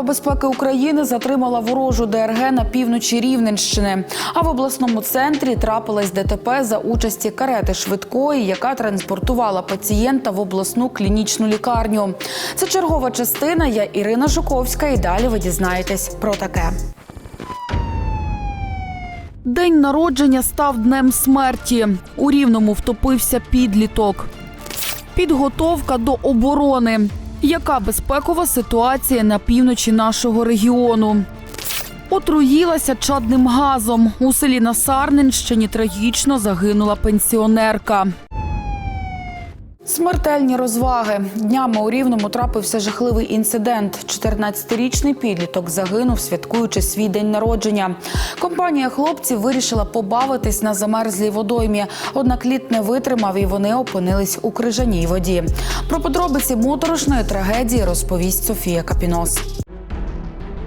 Служба безпеки України затримала ворожу ДРГ на півночі Рівненщини. А в обласному центрі трапилась ДТП за участі карети швидкої, яка транспортувала пацієнта в обласну клінічну лікарню. Це чергова частина. Я Ірина Жуковська. І далі ви дізнаєтесь про таке. День народження став днем смерті. У рівному втопився підліток. Підготовка до оборони. Яка безпекова ситуація на півночі нашого регіону? Отруїлася чадним газом. У селі на Сарненщині трагічно загинула пенсіонерка. Смертельні розваги. Днями у Рівному трапився жахливий інцидент. 14-річний підліток загинув, святкуючи свій день народження. Компанія хлопців вирішила побавитись на замерзлій водоймі. Однак лід не витримав і вони опинились у крижаній воді. Про подробиці моторошної трагедії розповість Софія Капінос.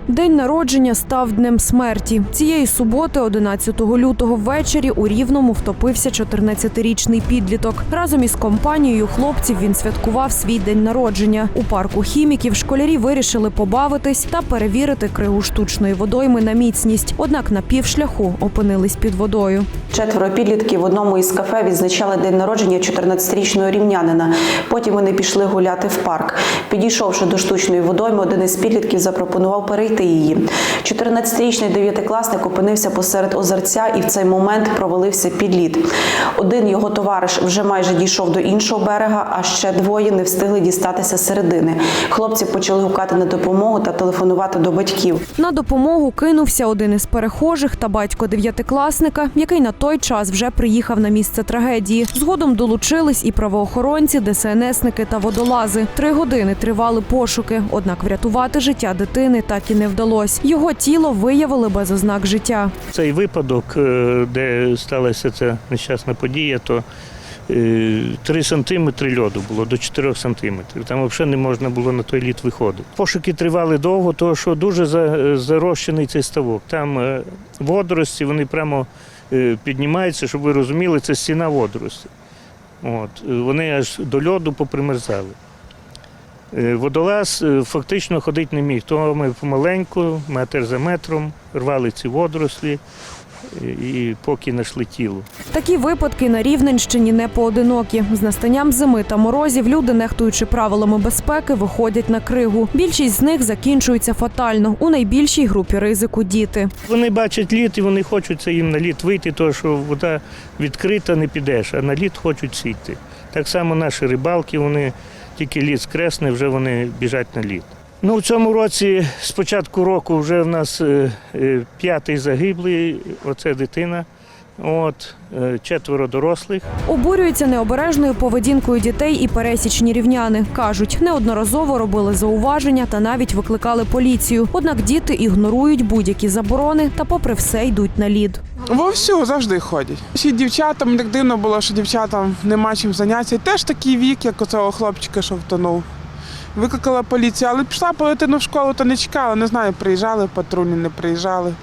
День народження став днем смерті. Цієї суботи, 11 лютого ввечері, у Рівному втопився 14-річний підліток. Разом із компанією хлопців він святкував свій день народження. У парку хіміків школярі вирішили побавитись та перевірити кригу штучної водойми на міцність. Однак на півшляху опинились під водою. Четверо підлітків в одному із кафе відзначали день народження 14-річного рівнянина. Потім вони пішли гуляти в парк. Підійшовши до штучної водойми, один із підлітків запропонував перейти її. 14-річний дев'ятикласник опинився посеред озерця і в цей момент провалився під лід. Один його товариш вже майже дійшов до іншого берега, а ще двоє не встигли дістатися середини. Хлопці почали гукати на допомогу та телефонувати до батьків. На допомогу кинувся один із перехожих та батько дев'ятикласника, який на той час вже приїхав на місце трагедії. Згодом долучились і правоохоронці, ДСНСники та водолази. Три години тривали пошуки, однак врятувати життя дитини так і не вдалося. Його тіло виявили без ознак життя. Цей випадок, е, де сталася ця нещасна подія, то 3 сантиметри льоду було до 4 сантиметрів. Там взагалі не можна було на той лід виходити. Пошуки тривали довго, тому що дуже зарощений цей ставок. Там е, водорості, вони прямо е, піднімаються, щоб ви розуміли, це стіна водорості. От. е, Вони аж до льоду попримерзали. Е, Водолаз е, фактично ходити не міг. То ми помаленьку, метр за метром, рвали ці водорослі е, і поки знайшли тіло. Такі випадки на Рівненщині не поодинокі. З настанням зими та морозів люди, нехтуючи правилами безпеки, виходять на кригу. Більшість з них закінчується фатально. У найбільшій групі ризику діти. Вони бачать лід і вони хочуть це їм на лід вийти, тому що вода відкрита, не підеш, а на лід хочуть сіти. Так само наші рибалки, вони тільки лід скресне, вже вони біжать на лід. Ну, в цьому році, з початку року, вже в нас е, е, п'ятий загиблий, оце дитина, от, е, четверо дорослих. Обурюються необережною поведінкою дітей і пересічні рівняни. Кажуть, неодноразово робили зауваження та навіть викликали поліцію. Однак діти ігнорують будь-які заборони та, попри все, йдуть на лід. Вовсю завжди ходять. Й дівчатам так дивно було, що дівчатам нема чим зайнятися. Теж такий вік, як у цього хлопчика, що втонув. Викликала поліцію, але пішла по в школу, то не чекала. Не знаю, приїжджали патрульні, не приїжджали.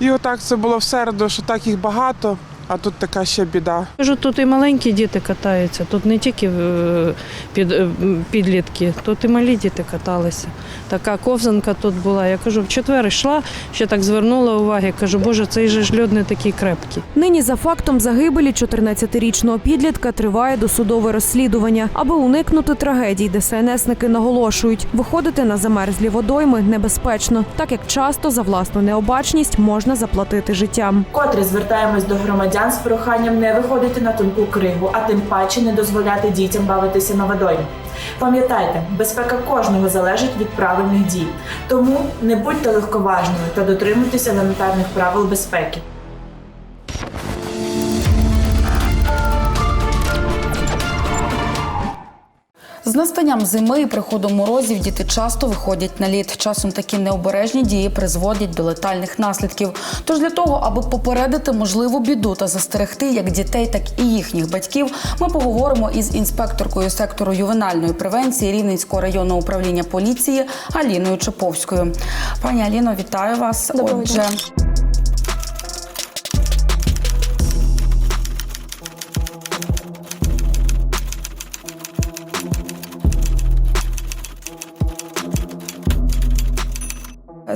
І отак це було в середу, що так їх багато, а тут така ще біда. Кажу, тут і маленькі діти катаються, тут не тільки е, під, е, підлітки, тут і малі діти каталися. Така ковзанка тут була. Я кажу, в четвер йшла, ще так звернула увагу. Кажу, боже, цей же ж льод не такий крепкий. Нині за фактом загибелі 14-річного підлітка триває досудове розслідування. Аби уникнути трагедій, ДСНСники наголошують, виходити на замерзлі водойми небезпечно, так як часто за власну необачність можна заплатити життям. Вкотре звертаємось до громадян з проханням не виходити на тонку кригу, а тим паче не дозволяти дітям бавитися на водоймі. Пам'ятайте, безпека кожного залежить від правильних дій. Тому не будьте легковажними та дотримуйтесь елементарних правил безпеки. З настанням зими і приходом морозів діти часто виходять на лід. Часом такі необережні дії призводять до летальних наслідків. Тож для того, аби попередити можливу біду та застерегти як дітей, так і їхніх батьків, ми поговоримо із інспекторкою сектору ювенальної превенції Рівненського районного управління поліції Аліною Чаповською. Пані Аліно, вітаю вас. Отже.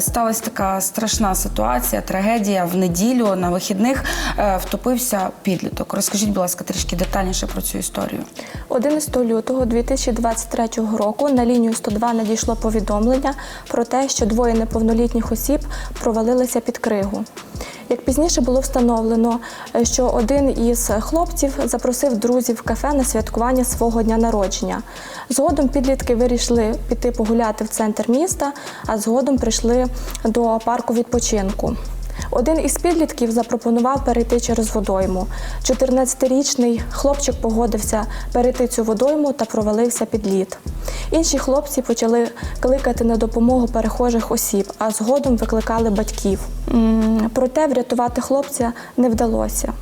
Сталася така страшна ситуація, трагедія в неділю на вихідних е, втопився підліток. Розкажіть, будь ласка, трішки детальніше про цю історію. 11 лютого 2023 року на лінію 102 надійшло повідомлення про те, що двоє неповнолітніх осіб провалилися під кригу. Як пізніше було встановлено, е, що один із хлопців запросив друзів в кафе на святкування свого дня народження. Згодом підлітки вирішили піти погуляти в центр міста, а згодом прийшли до парку відпочинку. Один із підлітків запропонував перейти через водойму. 14-річний хлопчик погодився перейти цю водойму та провалився під лід. Інші хлопці почали кликати на допомогу перехожих осіб, а згодом викликали батьків. Проте врятувати хлопця не вдалося.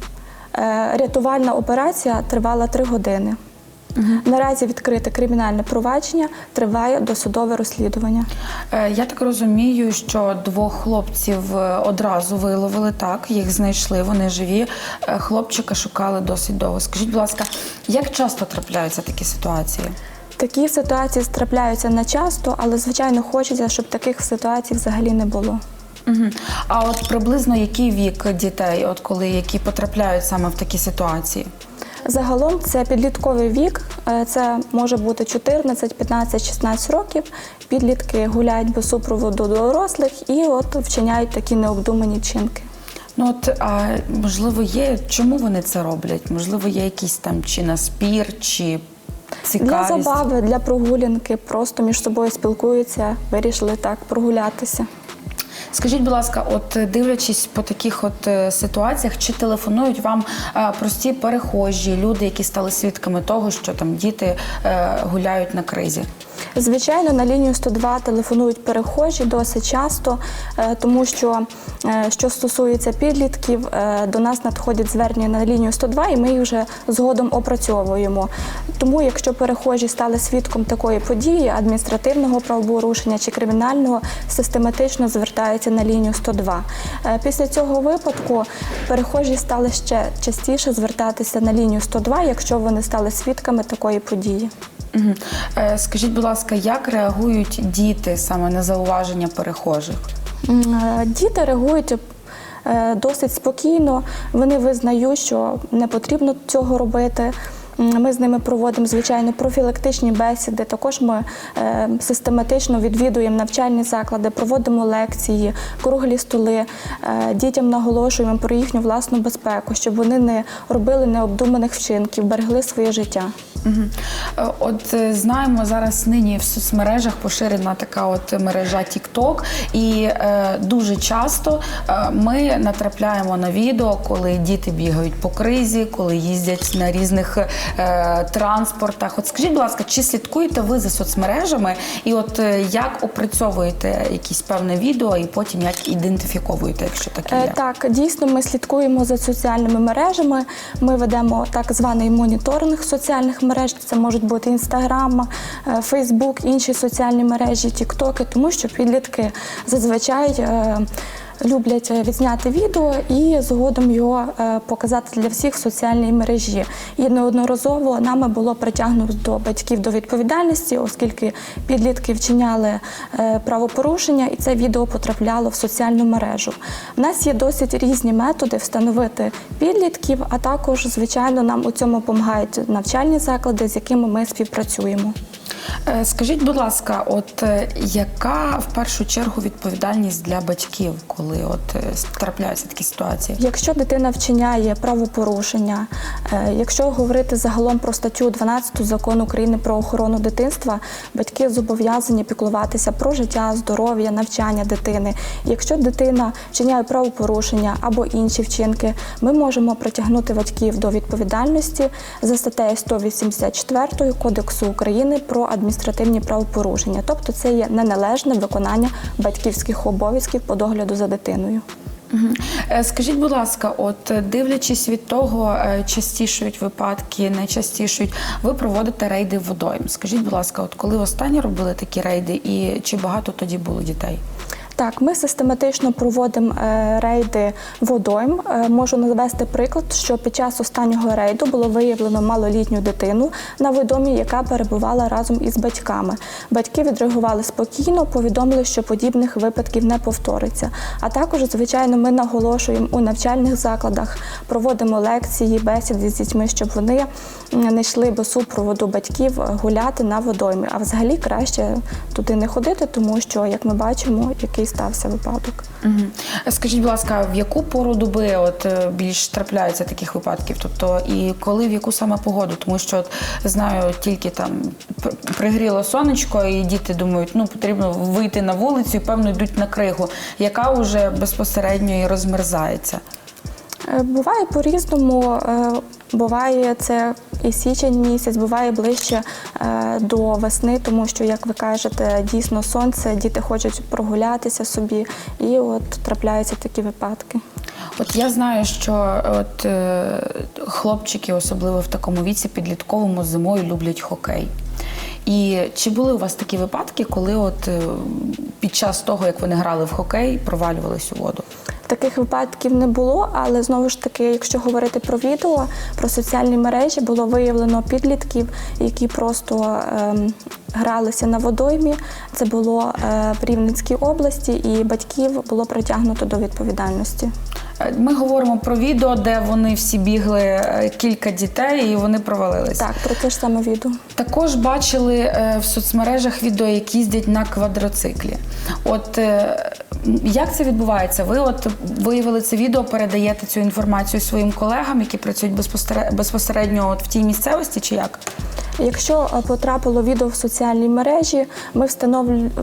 Е, Рятувальна операція тривала три години. Наразі відкрите кримінальне провадження, триває досудове розслідування. Е, Я так розумію, що двох хлопців е, одразу виловили так, їх знайшли, вони живі. Хлопчика шукали досить довго. Скажіть, будь ласка, як часто трапляються такі ситуації? Такі ситуації трапляються не часто, але звичайно хочеться, щоб таких ситуацій взагалі не було. Угу. А от приблизно який вік дітей, от коли які потрапляють саме в такі ситуації? Загалом це підлітковий вік, е, це може бути 14, 15, 16 років. Підлітки гуляють без супроводу дорослих і от вчиняють такі необдумані вчинки. Ну от а можливо є, чому вони це роблять? Можливо, є якийсь там чи наспір, чи Для цікавість? забави, для прогулянки, просто між собою спілкуються, вирішили так прогулятися. Скажіть, будь ласка, от е, дивлячись по таких от е, ситуаціях, чи телефонують вам е, прості перехожі, люди, які стали свідками того, що там діти гуляють на кризі? Звичайно, на лінію 102 телефонують перехожі досить часто, е, тому що е, що стосується підлітків, е, до нас надходять звернення на лінію 102, і ми їх вже згодом опрацьовуємо. Тому, якщо перехожі стали свідком такої події, адміністративного правопорушення чи кримінального, систематично звертаються на лінію 102. Е, Після цього випадку перехожі стали ще частіше звертатися на лінію 102, якщо вони стали свідками такої події. Угу. Е, скажіть, будь ласка, як реагують діти саме на зауваження перехожих? Е, Діти реагують е, досить спокійно. Вони визнають, що не потрібно цього робити. Ми з ними проводимо звичайно профілактичні бесіди. Також ми е, систематично відвідуємо навчальні заклади, проводимо лекції, круглі столи. Е, Дітям наголошуємо про їхню власну безпеку, щоб вони не робили необдуманих вчинків, берегли своє життя. Е, От знаємо зараз нині в соцмережах поширена така от мережа TikTok, і е, дуже часто е, ми натрапляємо на відео, коли діти бігають по кризі, коли їздять на різних транспортах. От скажіть, будь ласка, чи слідкуєте ви за соцмережами, і от е, як опрацьовуєте якісь певне відео, і потім як ідентифіковуєте, якщо таке Е, є? Так, дійсно, ми слідкуємо за соціальними мережами. Ми ведемо так званий моніторинг соціальних мереж. Це можуть бути інстаграм, Фейсбук, інші соціальні мережі, Тіктоки, тому що підлітки зазвичай. Люблять е, відзняти відео і згодом його е, показати для всіх в соціальній мережі. І неодноразово нами було притягнуто до батьків до відповідальності, оскільки підлітки вчиняли е, правопорушення, і це відео потрапляло в соціальну мережу. У нас є досить різні методи встановити підлітків, а також, звичайно, нам у цьому допомагають навчальні заклади, з якими ми співпрацюємо. Скажіть, будь ласка, от яка в першу чергу відповідальність для батьків, коли от е, трапляються такі ситуації? Якщо дитина вчиняє правопорушення, е, якщо говорити загалом про статтю 12 закону України про охорону дитинства, батьки зобов'язані піклуватися про життя, здоров'я, навчання дитини. Якщо дитина вчиняє правопорушення або інші вчинки, ми можемо притягнути батьків до відповідальності за статтею 184 Кодексу України про адміністративні правопорушення. Тобто це є неналежне виконання батьківських обов'язків по догляду за дитиною. Мгм. Е, Скажіть, будь ласка, от е, дивлячись від того, е, частішують випадки, не частішують, ви проводите рейди водойм. Скажіть, будь ласка, от коли останні робили такі рейди, і чи багато тоді було дітей? Так, ми систематично проводимо е, рейди водойм. Е, Можу навести приклад, що під час останнього рейду було виявлено малолітню дитину на водомі, яка перебувала разом із батьками. Батьки відреагували спокійно, повідомили, що подібних випадків не повториться. А також, звичайно, ми наголошуємо у навчальних закладах, проводимо лекції, бесіди з дітьми, щоб вони не йшли без супроводу батьків е, гуляти на водоймі. А взагалі краще туди не ходити, тому що, як ми бачимо, який стався випадок. Мгм. Скажіть, будь ласка, в яку пору доби от е, більш трапляються таких випадків? Тобто, і коли в яку саме погоду? Тому що от, знаю, тільки там пригріло сонечко, і діти думають, ну потрібно вийти на вулицю і певно йдуть на кригу, яка вже безпосередньо і розмерзається. Е, Буває по-різному. Буває це і січень місяць, буває ближче е, до весни, тому що, як ви кажете, дійсно сонце, діти хочуть прогулятися собі, і от трапляються такі випадки. От я знаю, що от е, хлопчики, особливо в такому віці, підлітковому зимою люблять хокей. І чи були у вас такі випадки, коли от е, під час того, як вони грали в хокей, провалювались у воду? Таких випадків не було, але знову ж таки, якщо говорити про відео, про соціальні мережі, було виявлено підлітків, які просто ем, гралися на водоймі. Це було е, в Рівненській області, і батьків було притягнуто до відповідальності. Ми говоримо про відео, де вони всі бігли е, кілька дітей і вони провалилися. Так, про те ж саме відео. Також бачили е, в соцмережах відео, як їздять на квадроциклі. От е, як це відбувається? Ви от виявили це відео, передаєте цю інформацію своїм колегам, які працюють безпосере- безпосередньо от в тій місцевості, чи як? Якщо е, потрапило відео в соціальні мережі, ми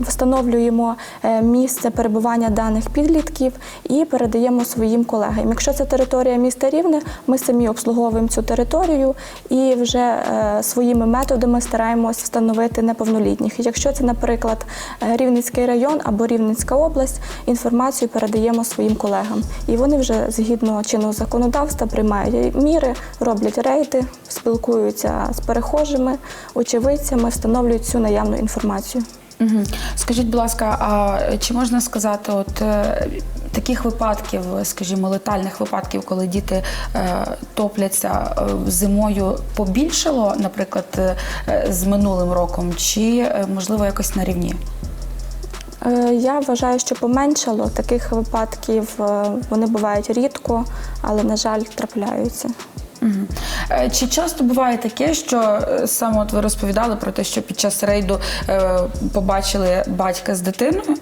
встановлюємо е, місце перебування даних підлітків і передаємо своїм колегам. Якщо це територія міста Рівне, ми самі обслуговуємо цю територію і вже е, своїми методами стараємось встановити неповнолітніх. Якщо це, наприклад, Рівненський район або Рівненська область, інформацію передаємо своїм колегам. І вони вже згідно чинного законодавства приймають міри, роблять рейди, спілкуються з перехожими, очевидцями, встановлюють всю наявну інформацію. Угу. Скажіть, будь ласка, а чи можна сказати, от е, таких випадків, скажімо, летальних випадків, коли діти е, топляться е, зимою, побільшало, наприклад, з минулим роком, чи можливо якось на рівні? Я вважаю, що поменшало таких випадків. Вони бувають рідко, але на жаль трапляються. Е, Чи часто буває таке, що е, саме от ви розповідали про те, що під час рейду е, побачили батька з дитиною?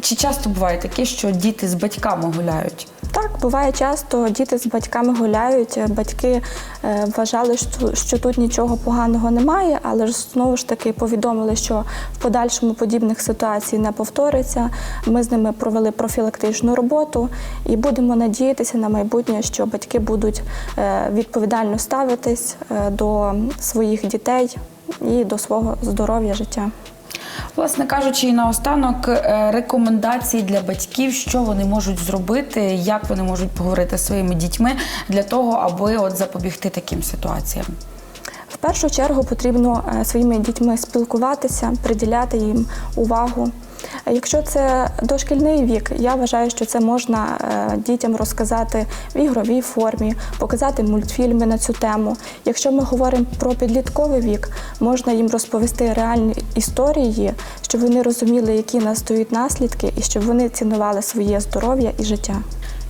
Чи часто буває таке, що діти з батьками гуляють? Так, буває часто, діти з батьками гуляють. Батьки е, вважали, що, що тут нічого поганого немає, але ж знову ж таки повідомили, що в подальшому подібних ситуацій не повториться. Ми з ними провели профілактичну роботу і будемо надіятися на майбутнє, що батьки будуть е, відповідально ставитись е, до своїх дітей і до свого здоров'я життя. Власне кажучи, і наостанок е, рекомендації для батьків, що вони можуть зробити, як вони можуть поговорити зі своїми дітьми для того, аби от запобігти таким ситуаціям. Першу чергу потрібно е, своїми дітьми спілкуватися, приділяти їм увагу. Якщо це дошкільний вік, я вважаю, що це можна е, дітям розказати в ігровій формі, показати мультфільми на цю тему. Якщо ми говоримо про підлітковий вік, можна їм розповісти реальні історії, щоб вони розуміли, які настають наслідки, і щоб вони цінували своє здоров'я і життя.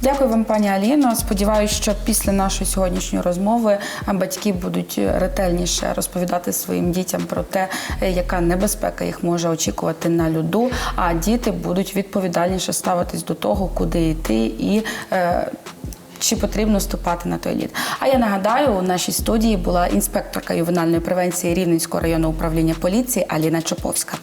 Дякую вам, пані Аліно. Сподіваюся, що після нашої сьогоднішньої розмови батьки будуть ретельніше розповідати своїм дітям про те, е, яка небезпека їх може очікувати на льоду, а діти будуть відповідальніше ставитись до того, куди йти і. Е, чи потрібно вступати на той лід? А я нагадаю, у нашій студії була інспекторка ювенальної превенції Рівненського районного управління поліції Аліна Чоповська.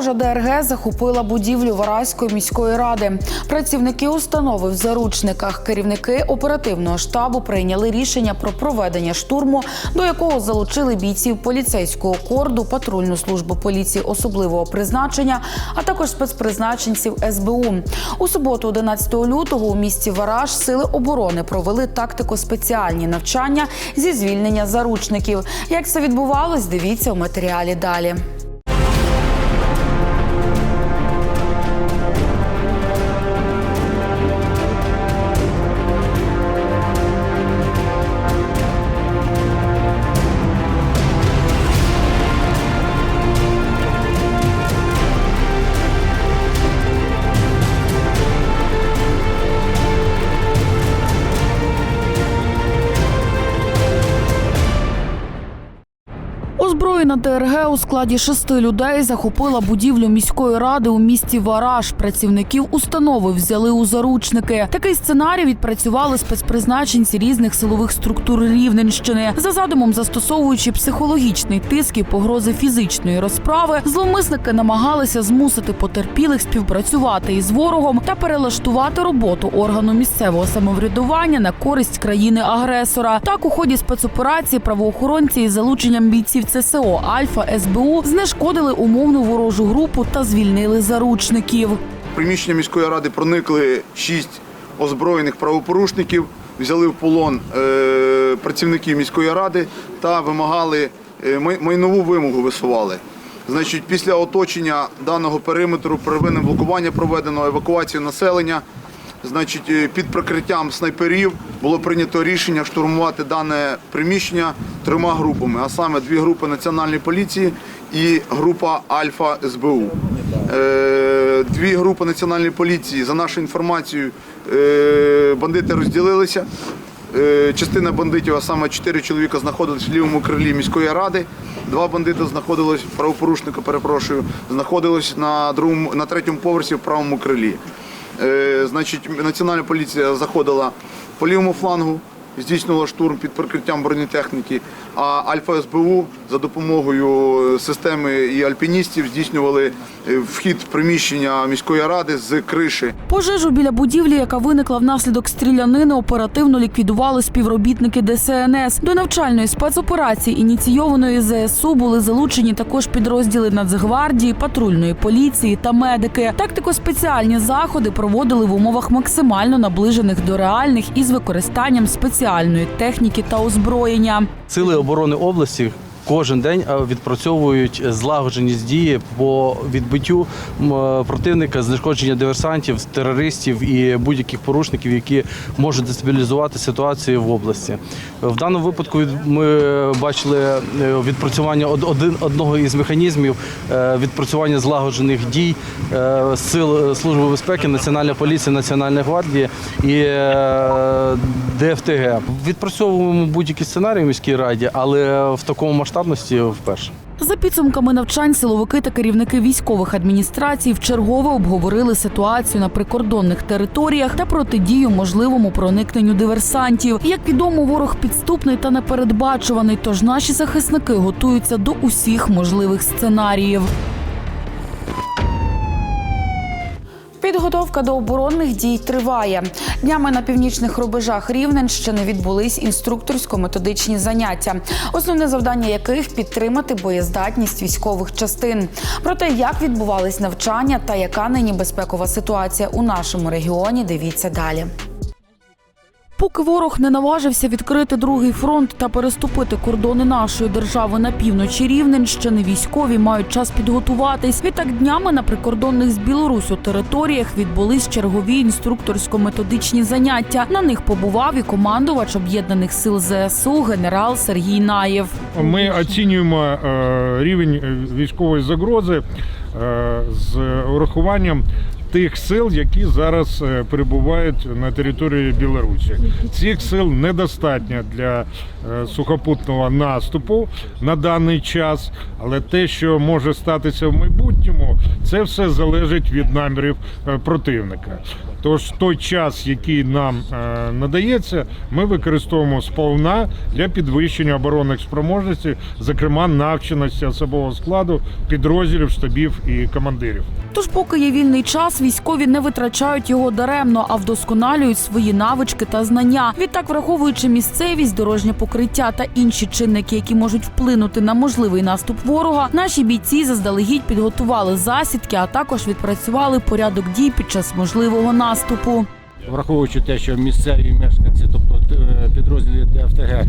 Ворожа ДРГ захопила будівлю Вараської міської ради. Працівники установи в заручниках, керівники оперативного штабу прийняли рішення про проведення штурму, до якого залучили бійців поліцейського корду, патрульну службу поліції особливого призначення, а також спецпризначенців СБУ. У суботу, 11 лютого, у місті Вараж сили оборони провели тактико спеціальні навчання зі звільнення заручників. Як це відбувалось, дивіться у матеріалі далі. Озброєна ДРГ у складі шести людей захопила будівлю міської ради у місті Вараж. Працівників установи взяли у заручники. Такий сценарій відпрацювали спецпризначенці різних силових структур Рівненщини. За задумом, застосовуючи психологічний тиск і погрози фізичної розправи, зловмисники намагалися змусити потерпілих співпрацювати із ворогом та перелаштувати роботу органу місцевого самоврядування на користь країни-агресора. Так, у ході спецоперації правоохоронці із залученням бійців ЦСО Альфа СБУ знешкодили умовну ворожу групу та звільнили заручників. Приміщення міської ради проникли шість озброєних правопорушників, взяли в полон е, працівників міської ради та вимагали е, майнову вимогу висували. Значить, після оточення даного периметру первинне блокування проведено, евакуацію населення. Значить, е, під прикриттям снайперів було прийнято рішення штурмувати дане приміщення трьома групами, а саме дві групи національної поліції і група Альфа СБУ. Е, Дві групи національної поліції, за нашою інформацією, е, бандити розділилися. Частина бандитів, а саме чотири чоловіка, знаходились в лівому крилі міської ради. Два бандити знаходились, правопорушника, перепрошую, знаходились на другому, на третьому поверсі в правому крилі. Е, Значить, національна поліція заходила по лівому флангу, здійснювала штурм під прикриттям бронетехніки. А Альфа СБУ за допомогою е, системи і альпіністів здійснювали е, вхід приміщення міської ради з криші. Пожежу біля будівлі, яка виникла внаслідок стрілянини, оперативно ліквідували співробітники ДСНС. До навчальної спецоперації, ініційованої ЗСУ, були залучені також підрозділи Нацгвардії, патрульної поліції та медики. Тактико-спеціальні заходи проводили в умовах максимально наближених до реальних із використанням спеціальної техніки та озброєння. Сили оборони області кожен день е, відпрацьовують злагодженість дії по відбиттю е, противника, знешкодження диверсантів, терористів і будь-яких порушників, які можуть дестабілізувати ситуацію в області. В даному випадку ми бачили е, відпрацювання одного із механізмів відпрацювання злагоджених дій сил служби безпеки, Національної поліції, Національної гвардії і ДФТГ. Відпрацьовуємо будь-які сценарії в міській раді, але в такому масштабності вперше. За підсумками навчань, силовики та керівники військових адміністрацій вчергове обговорили ситуацію на прикордонних територіях та протидію можливому проникненню диверсантів. Як відомо, ворог підступний та непередбачуваний, тож наші захисники готуються до усіх можливих сценаріїв. Підготовка до оборонних дій триває. Днями на північних рубежах Рівненщини відбулись інструкторсько-методичні заняття, основне завдання яких підтримати боєздатність військових частин. Про те, як відбувались навчання та яка нині безпекова ситуація у нашому регіоні, дивіться далі. Поки ворог не наважився відкрити другий фронт та переступити кордони нашої держави на півночі Рівненщини, військові мають час підготуватись. Відтак днями на прикордонних з Білорусю територіях відбулись чергові інструкторсько-методичні заняття. На них побував і командувач об'єднаних сил ЗСУ генерал Сергій Наєв. Ми оцінюємо е, рівень е, військової загрози е, з урахуванням тих сил, які зараз е, перебувають на території Білорусі. Цих сил недостатньо для е, сухопутного наступу на даний час, але те, що може статися в майбутньому, це все залежить від намірів е, противника. Тож той час, який нам е, надається, ми використовуємо сповна для підвищення оборонних спроможностей, зокрема навченості особового складу, підрозділів, штабів і командирів. Тож, поки є вільний час, військові не витрачають його даремно, а вдосконалюють свої навички та знання. Відтак, враховуючи місцевість, дорожнє покриття та інші чинники, які можуть вплинути на можливий наступ ворога, наші бійці заздалегідь підготували засідки, а також відпрацювали порядок дій під час можливого наступу. Враховуючи те, що місцеві мешканці, тобто підрозділи ДФТГ,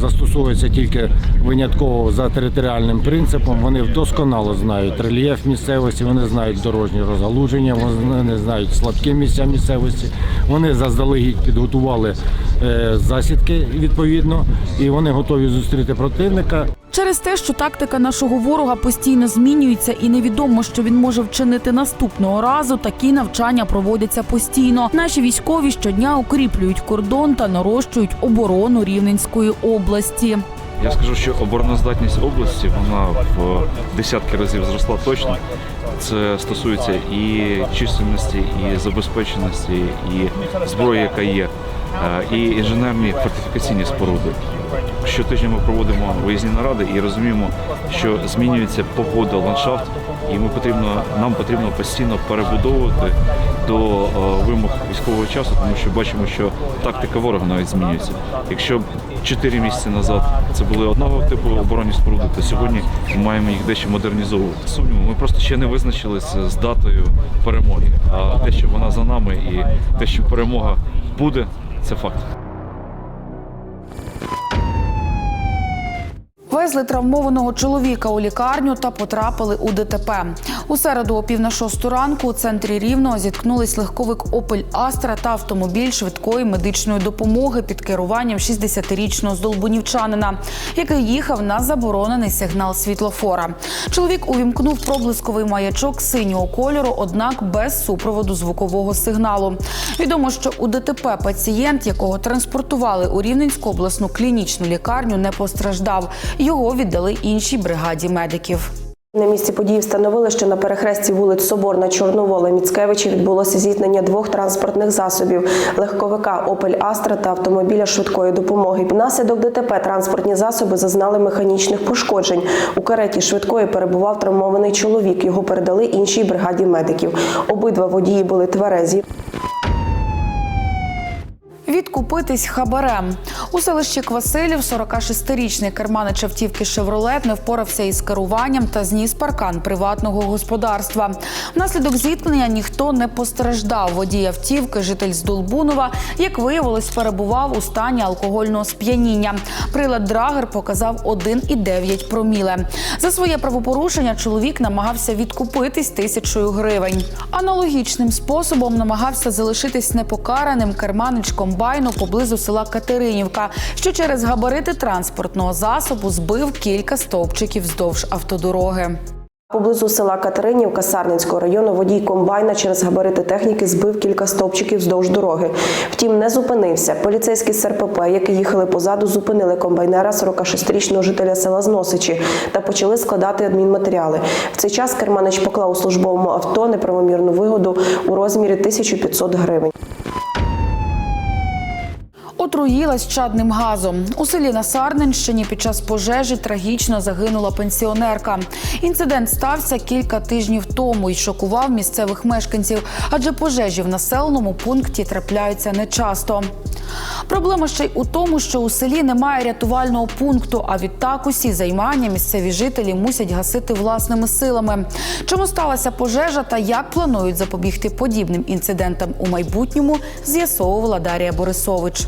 застосовуються тільки винятково за територіальним принципом. Вони досконало знають рельєф місцевості, вони знають дорожні розгалуження, вони знають слабкі місця місцевості. Вони заздалегідь підготували е, засідки відповідно, і вони готові зустріти противника. Через те, що тактика нашого ворога постійно змінюється і невідомо, що він може вчинити наступного разу, такі навчання проводяться постійно. Наші військові щодня укріплюють кордон та нарощують оборону Рівненської області. Я скажу, що обороноздатність області вона в десятки разів зросла точно. Це стосується і чисельності, і забезпеченості, і зброї, яка є, е, і інженерні фортифікаційні споруди. Щотижня ми проводимо виїзні наради і розуміємо, що змінюється погода, ландшафт, і ми потрібно, нам потрібно постійно перебудовувати до е, вимог військового часу, тому що бачимо, що тактика ворога навіть змінюється. Якщо 4 місяці назад це були одного типу оборонні споруди, то сьогодні ми маємо їх дещо модернізовувати. Сумніву, ми просто ще не визначилися з датою перемоги. А те, що вона за нами, і те, що перемога буде, це факт. Везли травмованого чоловіка у лікарню та потрапили у ДТП. У середу о пів на шосту ранку у центрі Рівного зіткнулись легковик Опель Астра та автомобіль швидкої медичної допомоги під керуванням 60-річного здолбунівчанина, який їхав на заборонений сигнал світлофора. Чоловік увімкнув проблисковий маячок синього кольору, однак без супроводу звукового сигналу. Відомо, що у ДТП пацієнт, якого транспортували у Рівненську обласну клінічну лікарню, не постраждав. Його віддали іншій бригаді медиків. На місці події встановили, що на перехресті вулиць Соборна, Чорновола, Міцкевичі відбулося зіткнення двох транспортних засобів легковика Опель Астра та автомобіля швидкої допомоги. Внаслідок ДТП транспортні засоби зазнали механічних пошкоджень. У кареті швидкої перебував травмований чоловік. Його передали іншій бригаді медиків. Обидва водії були тверезі. Відкупитись хабарем у селищі Квасилів 46-річний керманич автівки Шевролет не впорався із керуванням та зніс паркан приватного господарства. Внаслідок зіткнення ніхто не постраждав. Водій автівки, житель з Долбунова, як виявилось, перебував у стані алкогольного сп'яніння. Прилад Драгер показав 1,9 проміле. За своє правопорушення чоловік намагався відкупитись тисячою гривень. Аналогічним способом намагався залишитись непокараним керманич комбайну поблизу села Катеринівка, що через габарити транспортного засобу збив кілька стовпчиків вздовж автодороги. Поблизу села Катеринівка Сарненського району водій комбайна через габарити техніки збив кілька стовпчиків вздовж дороги. Втім, не зупинився. Поліцейські з РПП, які їхали позаду, зупинили комбайнера 46-річного жителя села Зносичі та почали складати адмінматеріали. В цей час керманич поклав у службовому авто неправомірну вигоду у розмірі 1500 гривень. Отруїлась чадним газом. У селі на Сарненщині під час пожежі трагічно загинула пенсіонерка. Інцидент стався кілька тижнів тому і шокував місцевих мешканців, адже пожежі в населеному пункті трапляються нечасто. Проблема ще й у тому, що у селі немає рятувального пункту, а відтак усі займання місцеві жителі мусять гасити власними силами. Чому сталася пожежа та як планують запобігти подібним інцидентам у майбутньому, з'ясовувала Дарія Борисович.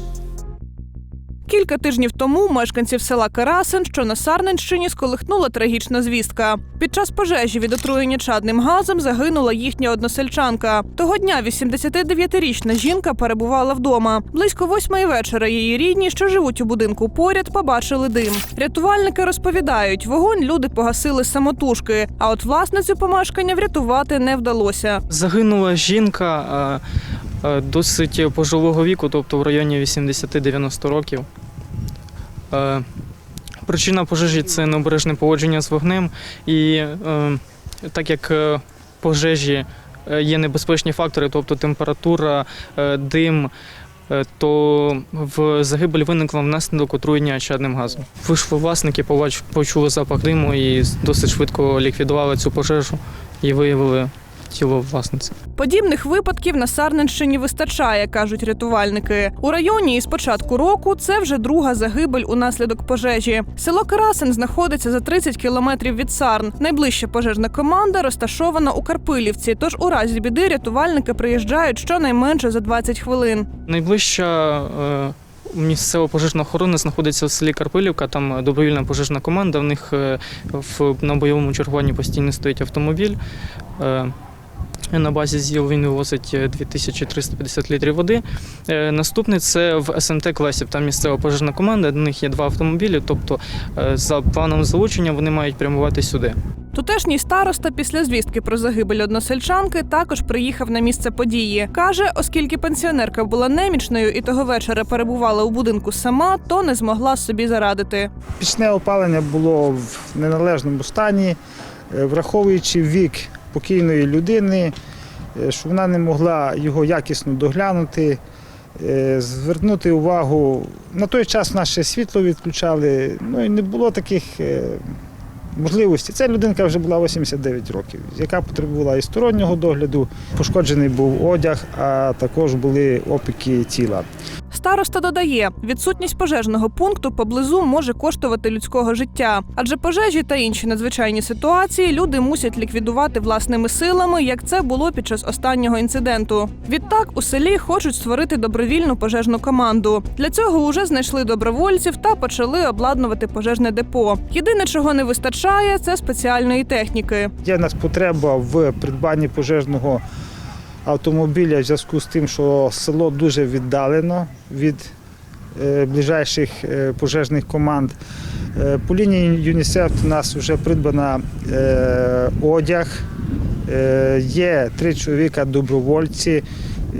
Кілька тижнів тому мешканців села Карасин, що на Сарненщині, сколихнула трагічна звістка. Під час пожежі від отруєння чадним газом загинула їхня односельчанка. Того дня 89-річна жінка перебувала вдома. Близько восьмої вечора її рідні, що живуть у будинку поряд, побачили дим. Рятувальники розповідають, вогонь люди погасили самотужки, а от власницю помешкання врятувати не вдалося. Загинула жінка досить пожилого віку, тобто в районі 80-90 років. Е, Причина пожежі це необережне поводження з вогнем, і е, так як е, пожежі е, є небезпечні фактори, тобто температура, е, дим, е, то в загибель виникла внаслідок отруєння чадним газом. Вийшли власники, почули запах диму і досить швидко ліквідували цю пожежу і виявили тіло власниці. Подібних випадків на Сарненщині вистачає, кажуть рятувальники. У районі із початку року це вже друга загибель унаслідок пожежі. Село Карасин знаходиться за 30 кілометрів від Сарн. Найближча пожежна команда розташована у Карпилівці. Тож у разі біди рятувальники приїжджають щонайменше за 20 хвилин. Найближча е, місцева пожежна охорона знаходиться в селі Карпилівка. Там добровільна пожежна команда. В них е, в, на бойовому чергуванні постійно стоїть автомобіль. Е, на базі ЗІЛ він вивозить е, 2350 літрів води. Е, Наступний це в СМТ Клесів. Там місцева пожежна команда. До них є два автомобілі. Тобто, е, за планом залучення вони мають прямувати сюди. Тутешній староста після звістки про загибель односельчанки також приїхав на місце події. Каже, оскільки пенсіонерка була немічною і того вечора перебувала у будинку сама, то не змогла собі зарадити. Пічне опалення було в неналежному стані, е, враховуючи вік покійної людини, е, що вона не могла його якісно доглянути, е, звернути увагу. На той час наше світло відключали, ну і не було таких е, можливостей. Ця людинка вже була 89 років, яка потребувала і стороннього догляду. Пошкоджений був одяг, а також були опіки тіла. Староста додає, відсутність пожежного пункту поблизу може коштувати людського життя, адже пожежі та інші надзвичайні ситуації люди мусять ліквідувати власними силами, як це було під час останнього інциденту. Відтак у селі хочуть створити добровільну пожежну команду. Для цього уже знайшли добровольців та почали обладнувати пожежне депо. Єдине, чого не вистачає, це спеціальної техніки. Є нас потреба в придбанні пожежного автомобіля в зв'язку з тим, що село дуже віддалено від е, ближайших е, пожежних команд. Е, По лінії ЮНІСЕФ у нас вже придбана одяг, є три чоловіка добровольці.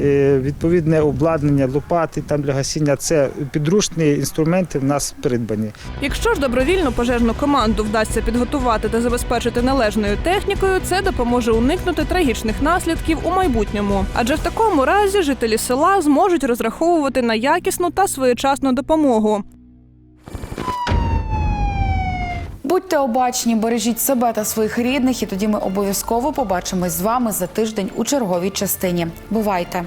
Е, Відповідне обладнання, лопати там для гасіння це підручні інструменти в нас придбані. Якщо ж добровільну пожежну команду вдасться підготувати та забезпечити належною технікою, це допоможе уникнути трагічних наслідків у майбутньому. Адже в такому разі жителі села зможуть розраховувати на якісну та своєчасну допомогу. Будьте обачні, бережіть себе та своїх рідних, і тоді ми обов'язково побачимось з вами за тиждень у черговій частині. Бувайте!